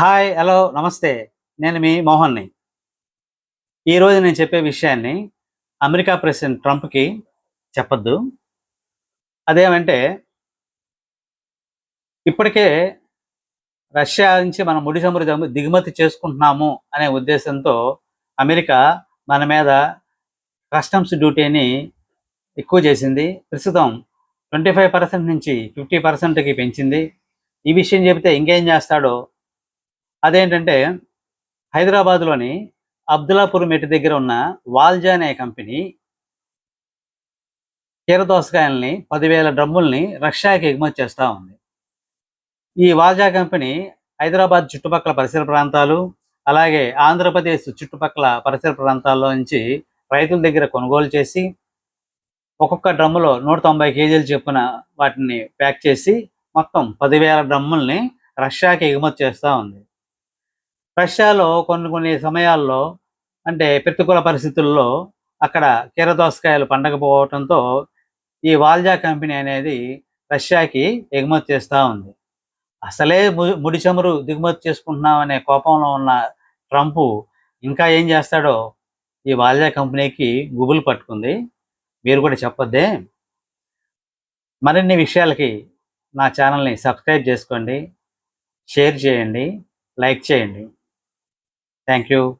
Hi hello నమస్తే. నేను మీ మోహన్ని. ఈరోజు నేను చెప్పే విషయాన్ని అమెరికా ప్రెసిడెంట్ ట్రంప్కి చెప్పద్దు. అదేమంటే ఇప్పటికే రష్యా నుంచి మనం ముడి చమురు దిగుమతి చేసుకుంటున్నాము అనే ఉద్దేశంతో అమెరికా మన మీద కస్టమ్స్ డ్యూటీని ఎక్కువ చేసింది. ప్రస్తుతం ట్వంటీ ఫైవ్ పర్సెంట్ నుంచి ఫిఫ్టీ పర్సెంట్కి పెంచింది. ఈ విషయం చెబితే ఇంకేం చేస్తాడో అదేంటంటే హైదరాబాద్లోని అబ్దుల్లాపూర్ మెట్టి దగ్గర ఉన్న వాల్జా అనే కంపెనీ కీరదోసకాయల్ని పదివేల డ్రమ్ముల్ని రష్యాకి ఎగుమతి చేస్తూ ఉంది. ఈ వాల్జా కంపెనీ హైదరాబాద్ చుట్టుపక్కల పరిసర ప్రాంతాలు అలాగే ఆంధ్రప్రదేశ్ చుట్టుపక్కల పరిసర ప్రాంతాల్లో నుంచి రైతుల దగ్గర కొనుగోలు చేసి ఒక్కొక్క డ్రమ్ములో నూట తొంభై కేజీలు చొప్పున వాటిని ప్యాక్ చేసి మొత్తం పదివేల డ్రమ్ముల్ని రష్యాకి ఎగుమతి చేస్తూ ఉంది. రష్యాలో కొన్ని కొన్ని సమయాల్లో అంటే ప్రతికూల పరిస్థితుల్లో అక్కడ కీరదోసకాయలు పండకపోవడంతో ఈ వాల్జా కంపెనీ అనేది రష్యాకి ఎగుమతి చేస్తూ ఉంది. అసలే ము- ముడి చమురు దిగుమతి చేసుకుంటున్నాం అనే కోపంలో ఉన్న ట్రంప్ ఇంకా ఏం చేస్తాడో ఈ వాల్జా కంపెనీకి గుబులు పట్టుకుంది. మీరు కూడా చెప్పొద్దే. మరిన్ని విషయాలకి నా ఛానల్ని సబ్స్క్రైబ్ చేసుకోండి షేర్ చేయండి లైక్ చేయండి. Thank you.